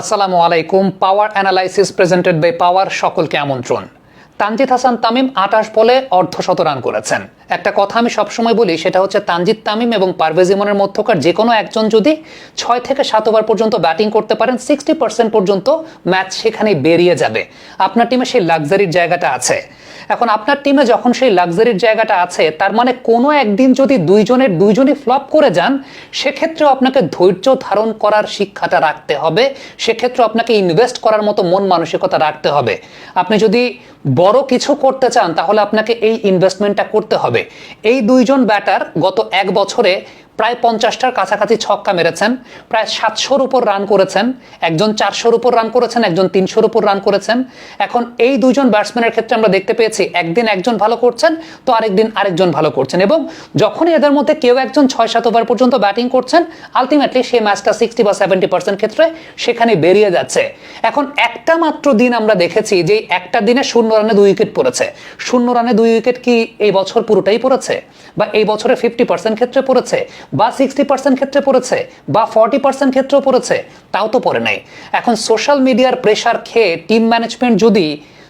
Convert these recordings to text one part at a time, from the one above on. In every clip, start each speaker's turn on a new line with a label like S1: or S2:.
S1: আসসালামু আলাইকুম power analysis presented by power সকলকে আমন্ত্রণ। তানজিদ হাসান তামিম আটাশ বলে অর্ধশত রান করেছেন। একটা কথা আমি সবসময় বলি, সেটা হচ্ছে তানজিদ তামিম এবং পারভেজ ইমনের মধ্যকার যে কোনো একজন যদি ছয় থেকে সাত ওভার পর্যন্ত ব্যাটিং করতে পারেন সিক্সটি পার্সেন্ট পর্যন্ত ম্যাচ সেখানে বেরিয়ে যাবে। আপনার টিমে সেই লাক্সারির জায়গাটা আছে। এখন আপনার টিমে যখন সেই লাক্সারির জায়গাটা আছে, তার মানে কোনো একদিন যদি দুইজনের, দুইজনই ফ্লপ করে যান, সেক্ষেত্রেও আপনাকে ধৈর্য ধারণ করার শিক্ষাটা রাখতে হবে। সেক্ষেত্রে আপনাকে ইনভেস্ট করার মতো মন মানসিকতা রাখতে হবে। আপনি যদি বড় কিছু করতে চান, তাহলে আপনাকে এই ইনভেস্টমেন্টটা করতে হবে। এই দুইজন ব্যাটার গত এক বছরে প্রায় পঞ্চাশটার কাছাকাছি ছক্কা মেরেছেন, প্রায় সাতশোর উপর রান করেছেন, একজন চারশোর উপর রান করেছেন, একজন তিনশোর উপর রান করেছেন। এখন এই দুইজন ব্যাটসম্যানের ক্ষেত্রে আমরা দেখতে পেয়েছি একদিন একজন ভালো করছেন, তো আরেকদিন আরেকজন ভালো করছেন এবং যখনই এদের মধ্যে কেউ একজন ছয় সাত ওভার পর্যন্ত ব্যাটিং করছেন, আলটিমেটলি সেই ম্যাচটা সিক্সটি বা সেভেন্টি পার্সেন্ট ক্ষেত্রে সেখানে বেরিয়ে যাচ্ছে। এখন একটা মাত্র দিন আমরা দেখেছি যে একটা দিনে শূন্য রানে দুই উইকেট পড়েছে। শূন্য রানে দুই উইকেট কি এই বছর পুরোটাই পড়েছে? বা এই বছরে ফিফটি পার্সেন্ট ক্ষেত্রে পড়েছে? বা সিক্সটি পার্সেন্ট ক্ষেত্রে পড়েছে বা ফর্টি পার্সেন্ট ক্ষেত্রেও পড়েছে, তাও তো পড়ে নাই। এখন সোশ্যাল মিডিয়ার প্রেশার খেয়ে টিম ম্যানেজমেন্ট যদি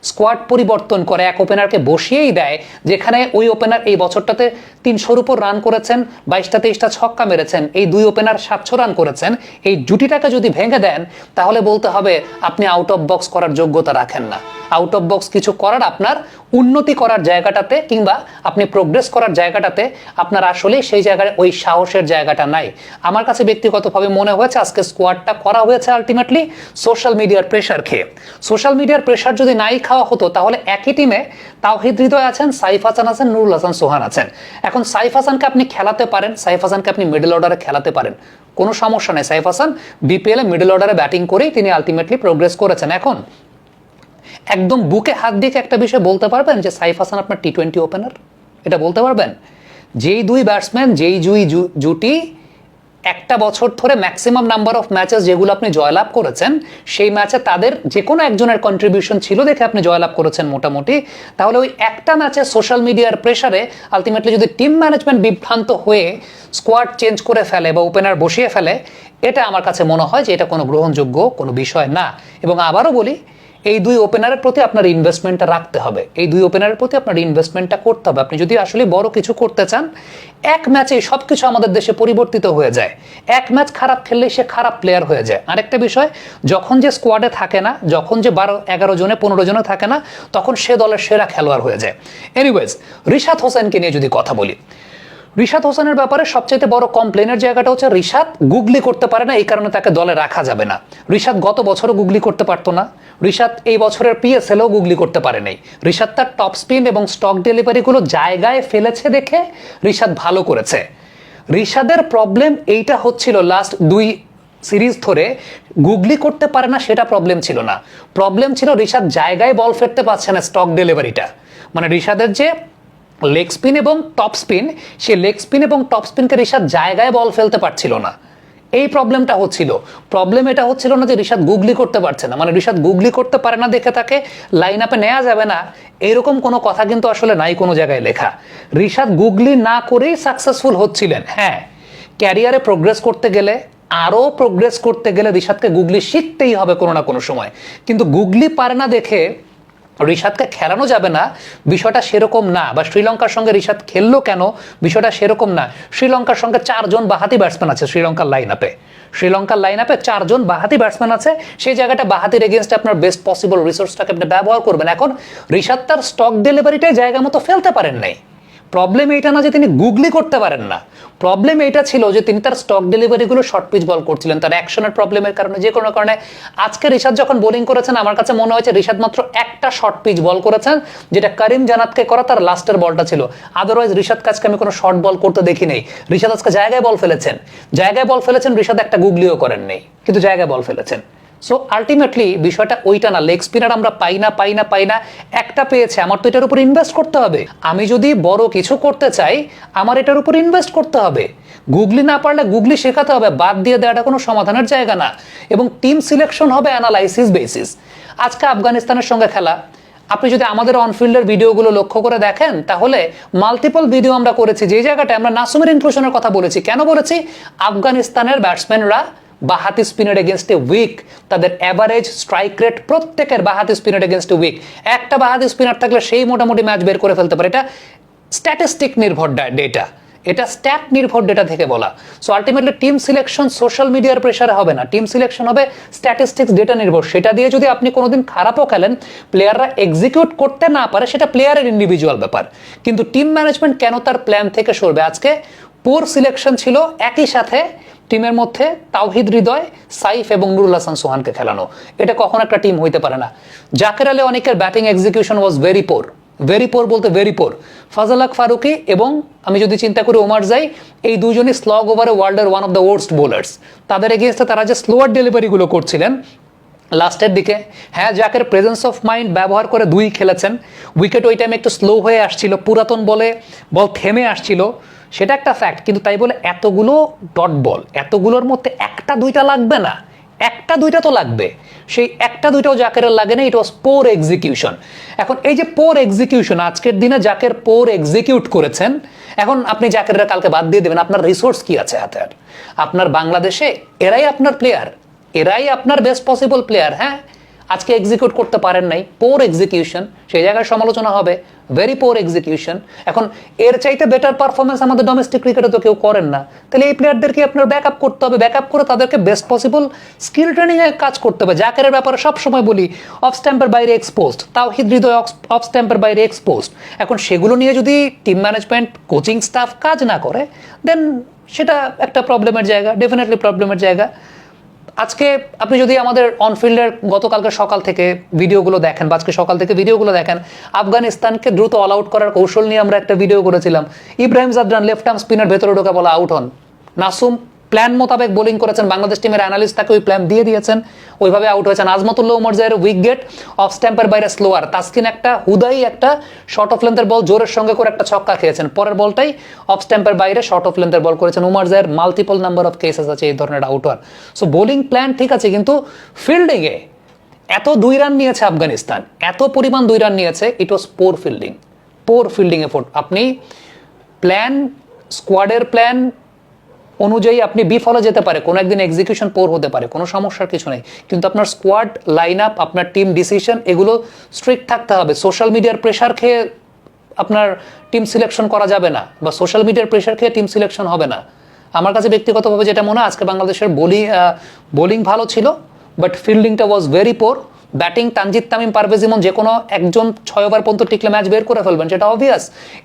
S1: স্কোয়াড পরিবর্তন করে এক ওপেনারকে বসিয়েই দেয়, যেখানে ওই ওপেনার এই বছরটাতে তিনশোর উপর রান করেছেন, বাইশটা তেইশটা ছক্কা মেরেছেন, এই দুই ওপেনার সাতশো রান করেছেন। এই জুটিটাকে যদি ভেঙে দেন, তাহলে বলতে হবে আপনি আউট অফ বক্স করার যোগ্যতা রাখেন না। আউট অফ বক্স কিছু করার আপনার উন্নতি করার জায়গাটাতে কিংবা আপনি প্রোগ্রেস করার জায়গাটাতে আপনার আসলেই সেই জায়গায় ওই সাহসের জায়গাটা নাই। আমার কাছে ব্যক্তিগতভাবে মনে হয়েছে আজকে স্কোয়াডটা করা হয়েছে আলটিমেটলি সোশ্যাল মিডিয়ার প্রেশার খেয়ে। সোশ্যাল মিডিয়ার প্রেশার যদি নাই খাওয়া হতো, তাহলে একই টিমে তাওহিদ হৃদয় আছেন, সাইফ হাসান আছেন, নুরুল হাসান সোহান আছেন। এখন সাইফ হাসানকে আপনি খেলাতে পারেন, সাইফ হাসানকে আপনি মিডল অর্ডারে খেলাতে পারেন। কোনো সমস্যা নেই, সাইফ হাসান বিপিএল মিডল অর্ডারে ব্যাটিং করেই তিনি আলটিমেটলি প্রোগ্রেস করেছেন। এখন একদম বুকে হাত দিয়ে একটা বিষয় বলতে পারবেন যে, সাইফ হাসান আপনার টি টোয়েন্টি ওপেনার এটা বলতে পারবেন? যেই দুই ব্যাটসম্যান যেই জুই জুটি একটা বছর ধরে ম্যাক্সিমাম নাম্বার অফ ম্যাচেস যেগুলো আপনি জয়লাভ করেছেন, সেই ম্যাচে তাদের যে কোনো একজনের কন্ট্রিবিউশন ছিল দেখে আপনি জয়লাভ করেছেন মোটামুটি। তাহলে ওই একটা ম্যাচে সোশ্যাল মিডিয়ার প্রেশারে আলটিমেটলি যদি টিম ম্যানেজমেন্ট বিভ্রান্ত হয়ে স্কোয়াড চেঞ্জ করে ফেলে বা ওপেনার বসিয়ে ফেলে, এটা আমার কাছে মনে হয় যে এটা কোনো গ্রহণযোগ্য কোনো বিষয় না। এবং আবারও বলি এই দুই ওপেনারের প্রতি আপনার ইনভেস্টমেন্টটা রাখতে হবে। এই দুই ওপেনারের প্রতি আপনার ইনভেস্টমেন্টটা করতে হবে। আপনি যদি আসলে বড় কিছু করতে চান, এক ম্যাচে সব কিছু আমাদের দেশে পরিবর্তিত হয়ে যায়। এক ম্যাচ খারাপ খেললেই সে খারাপ প্লেয়ার হয়ে যায়। আরেকটা বিষয়, যখন যে স্কোয়াডে থাকে না, যখন যে বারো, এগারো জনে, পনেরো জনে থাকে না, তখন সে দলের সেরা খেলোয়াড় হয়ে যায়। এনিওয়েজ রিশাদ হোসেনকে নিয়ে যদি কথা বলি রিশাদ হোসেনের ব্যাপারে সবচেয়ে বড় কমপ্লেনের জায়গাটা হচ্ছে রিশাদ গুগলি করতে পারে না, এই কারণে তাকে দলে রাখা যাবে না। রিশাদ গত বছরও গুগলি করতে পারতো না। রিশাদ এই বছরের পিএসএলও গুগলি করতে পারে নাই। রিশাদ তার টপ স্পিন এবং স্টক ডেলিভারিগুলো জায়গায় ফেলেছে দেখে রিশাদ ভালো করেছে। রিশাদের প্রবলেম এইটা হচ্ছিল লাস্ট দুই সিরিজ ধরে গুগলি করতে পারে না সেটা প্রবলেম ছিল না। প্রবলেম ছিল রিশাদ জায়গায় বল ফেরতে পারছে না স্টক ডেলিভারিটা মানে রিশাদের যে লেগ স্পিন এবং টপ স্পিন সে লেগ স্পিন এবং টপ স্পিনকে রিশাদ জায়গায় বল ফেলতে পারছিল না। এই প্রবলেমটা হচ্ছিল। প্রবলেম এটা হচ্ছিল না যে রিশাদ গুগলি করতে পারছে না। মানে রিশাদ গুগলি করতে পারে না দেখে তাকে লাইন আপে নেওয়া যাবে না। এরকম কোনো কথা কিন্তু আসলে নাই কোনো জায়গায় লেখা। রিশাদ গুগলি না করেই সাকসেসফুল হচ্ছিলেন। হ্যাঁ ক্যারিয়ারে প্রোগ্রেস করতে গেলে, আরও প্রোগ্রেস করতে গেলে রিশাদকে গুগলি শিখতেই হবে কোনো না কোনো সময়। কিন্তু গুগলি পারে না দেখে রিশাদকে খেলানো যাবে না, বিষয়টা সেরকম না। বা শ্রীলঙ্কার সঙ্গে ঋষাদ খেললো কেন, বিষয়টা সেরকম না। শ্রীলঙ্কার সঙ্গে চারজন বাহাতি ব্যাটসম্যান আছে শ্রীলঙ্কার লাইন আপে শ্রীলঙ্কার লাইন আপে চারজন বাহাতি ব্যাটসম্যান আছে। সেই জায়গাটা বাহাতির এগেনস্টে আপনার বেস্ট পসিবল রিসোর্সটাকে আপনি ব্যবহার করবেন। এখন ঋষাদ তার স্টক ডেলিভারিটাই জায়গা মতো ফেলতে পারেন নাই। প্রবলেম এইটা না যে তিনি গুগলি করতে পারেন না। প্রবলেম এইটা ছিল যে তিনি তার স্টক ডেলিভারিগুলো শর্ট পিচ বল করছিলেন, তার অ্যাকশনের প্রবলেমের কারণে, যে কোনো কারণে। আজকে রিশাদ যখন বোলিং করেছেন, আমার কাছে মনে হয়েছে রিশাদ মাত্র একটা শর্ট পিচ বল করেছেন, যেটা করিম জানাতকে করা তার লাস্টের বলটা ছিল। আদারওয়াইজ রিশাদ কাজকে আমি কোনো শর্ট বল করতে দেখি নেই। রিশাদ আজকে জায়গায় বল ফেলেছেন। জায়গায় বল ফেলেছেন, রিশাদ একটা গুগলিও করেন নেই কিন্তু জায়গায় বল ফেলেছেন। সো আলটিমেটলি বিষয়টা ওইটা না লেগ স্পিনার আমরা পাই না পাই না পাই না, একটা পেয়েছে, আমার তো এটার উপর ইনভেস্ট করতে হবে। আমি যদি বড় কিছু করতে চাই, আমার এটার উপর ইনভেস্ট করতে হবে। গুগলি না পারলে গুগলি শেখাতে হবে, বাদ দিয়ে দেওয়াটা কোনো সমাধানের জায়গা না। এবং টিম সিলেকশন হবে অ্যানালাইসিস বেসিস আজকে আফগানিস্তানের সঙ্গে খেলা। আপনি যদি আমাদের অনফিল্ডের ভিডিওগুলো লক্ষ্য করে দেখেন, তাহলে মাল্টিপল ভিডিও আমরা করেছি। যে জায়গাটায় আমরা নাসুমের ইনক্লুশনের কথা বলেছি। কেন বলেছি? আফগানিস্তানের ব্যাটসম্যানরা বাহাতি স্পিনের এগেনস্টে উইক তাদের অ্যাভারেজ স্ট্রাইক রেট প্রত্যেকের বাহাতি স্পিনের এগেনস্টে উইক একটা বাহাতি স্পিনার থাকলে সেই মোটামুটি ম্যাচ বের করে ফেলতে পারে। এটা স্ট্যাটিস্টিক নির্ভর ডেটা এটা স্ট্যাট নির্ভর ডেটা থেকে বলা। So ultimately team selection social মিডিয়ার প্রেশারে হবে না। টিম সিলেকশন হবে স্ট্যাটিস্টিক্স ডেটা নির্ভর। সেটা দিয়ে যদি আপনি কোনোদিন খারাপও খেলেন প্লেয়াররা এক্সিকিউট করতে না পারে, সেটা প্লেয়ারের ইন্ডিভিজুয়াল ব্যাপার। কিন্তু টিম ম্যানেজমেন্ট কেন তার প্ল্যান থেকে সরবে? আজকে পোর সিলেকশন ছিল একই সাথে টিমের মধ্যে তাওহিদ হৃদয়, সাইফ এবং নুরুল হাসান সোহানকে খেলানো। এটা কখন একটা টিম হইতে পারে না। জাকের আলী অনেকের batting execution was very poor very poor বলতে ভেরি পোর ফাজালাক ফারুকি এবং আমি যদি চিন্তা করি ওমার যাই, এই দুজনই স্লগ ওভারে ওয়ার্ল্ডের one of the worst bowlers তাদের এগেনস্টে তারা যে স্লোয়ার ডেলিভারিগুলো করছিলেন লাস্টের দিকে হ্যাঁ যাকের প্রেজেন্স অফ মাইন্ড ব্যবহার করে দুই খেলেছেন। উইকেট ওই টাইমে একটু স্লো হয়ে আসছিল, পুরাতন বলে, বল থেমে আসছিল, সেটা একটা ফ্যাক্ট কিন্তু তাই বলে এতগুলো ডট বল এতগুলোর মধ্যে একটা দুইটা লাগবে না, একটা দুইটা তো লাগবে। সেই একটা দুইটাও জাকেরের লাগে না ইট ওয়াজ পোর এক্সিকিউশন এখন এই যে পোর এক্সিকিউশন আজকের দিনে জাকের পোর এক্সিকিউট করেছেন, এখন আপনি জাকেররা কালকে বাদ দিয়ে দেবেন, আপনার রিসোর্স কি আছে হাতে আর? আপনার বাংলাদেশে, এরাই আপনার প্লেয়ার এরাই আপনার বেস্ট পসিবল প্লেয়ার হ্যাঁ? আজকে এক্সিকিউট করতে পারেন নাই পোর এক্সিকিউশন সেই জায়গায় সমালোচনা হবে ভেরি পোর এক্সিকিউশন এখন এর চাইতে বেটার পারফরমেন্স আমাদের ডোমেস্টিক ক্রিকেটে তো কেউ করেন না। তাহলে এই প্লেয়ারদেরকে আপনার ব্যাক আপ করতে হবে ব্যাক আপ করে তাদেরকে বেস্ট পসিবল স্কিল ট্রেনিংয়ে কাজ করতে হবে। জাকেরের ব্যাপারে সবসময় বলি অফ স্ট্যাম্পের বাইরে এক্সপোজড তাও হৃদয় অফ স্ট্যাম্পের বাইরে এক্সপোজড এখন সেগুলো নিয়ে যদি টিম ম্যানেজমেন্ট কোচিং স্টাফ কাজ না করে দেন সেটা একটা প্রবলেমের জায়গা ডেফিনেটলি প্রবলেমের জায়গা। আজকে আপনি যদি আমাদের অনফিল্ডের গতকালকে সকাল থেকে ভিডিওগুলো দেখেন বা আজকে সকাল থেকে ভিডিওগুলো দেখেন, আফগানিস্তানকে দ্রুত অল আউট করার কৌশল নিয়ে আমরা একটা ভিডিও করেছিলাম। Ibrahim Zadran left arm spinner ভেতরে ঢোকা বলা আউট হন নাসুম প্ল্যান মোতাবেক বোলিং করেছেন বাংলাদেশ টিমের অ্যানালিস্ট তাকে ওই প্ল্যান দিয়ে দিয়েছেন। ওইভাবে আউট হয়েছেন Azmatullah Omarzai wicket off স্ট্যাম্পের বাইরে স্লোয়ার তাসকিন একটা, হুদাই একটা শর্ট অফ লেন্থের বল জোরের সঙ্গে করে একটা ছক্কা খেয়েছেন। পরের বলটাই অফ স্ট্যাম্পের বাইরে শর্ট অফ লেন্থের বল করেছেন Omarzai. Multiple number of cases আছে এই ধরনের আউট হওয়ার। সো বোলিং প্ল্যান ঠিক আছে, কিন্তু ফিল্ডিংয়ে এত দুই রান নিয়েছে আফগানিস্তান। এত পরিমাণ দুই রান নিয়েছে it was poor fielding poor fielding effort আপনি প্ল্যান স্কোয়াডের প্ল্যান অনুযায়ী আপনি বিফলে যেতে পারে, কোনো একদিন এক্সিকিউশন পোর হতে পারে, কোনো সমস্যার কিছু নেই। কিন্তু আপনার স্কোয়াড লাইন আপ আপনার টিম ডিসিশন এগুলো স্ট্রিক্ট থাকতে হবে। সোশ্যাল মিডিয়ার প্রেশার খেয়ে আপনার টিম সিলেকশন করা যাবে না, বা সোশ্যাল মিডিয়ার প্রেশার খেয়ে টিম সিলেকশন হবে না। আমার কাছে ব্যক্তিগতভাবে যেটা মনে হয়, আজকে বাংলাদেশের বোলিং বোলিং ভালো ছিল but ফিল্ডিংটা was very poor batting Tanzid Tamim, Parvez Emon যে কোনো একজন ছয় ওভার পর্যন্ত টিকলে ম্যাচ বের করে ফেলবেন, সেটা অবভিয়াস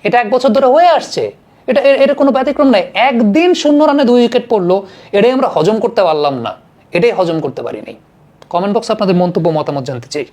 S1: এটা এক বছর ধরে হয়ে আসছে। এটা এর কোনো ব্যতিক্রম নাই। একদিন শূন্য রানে দুই উইকেট পড়ল, এটাই আমরা হজম করতে পারলাম না। এটাই হজম করতে পারিনি। কমেন্ট বক্সে আপনাদের মন্তব্য, মতামত জানতে চাই।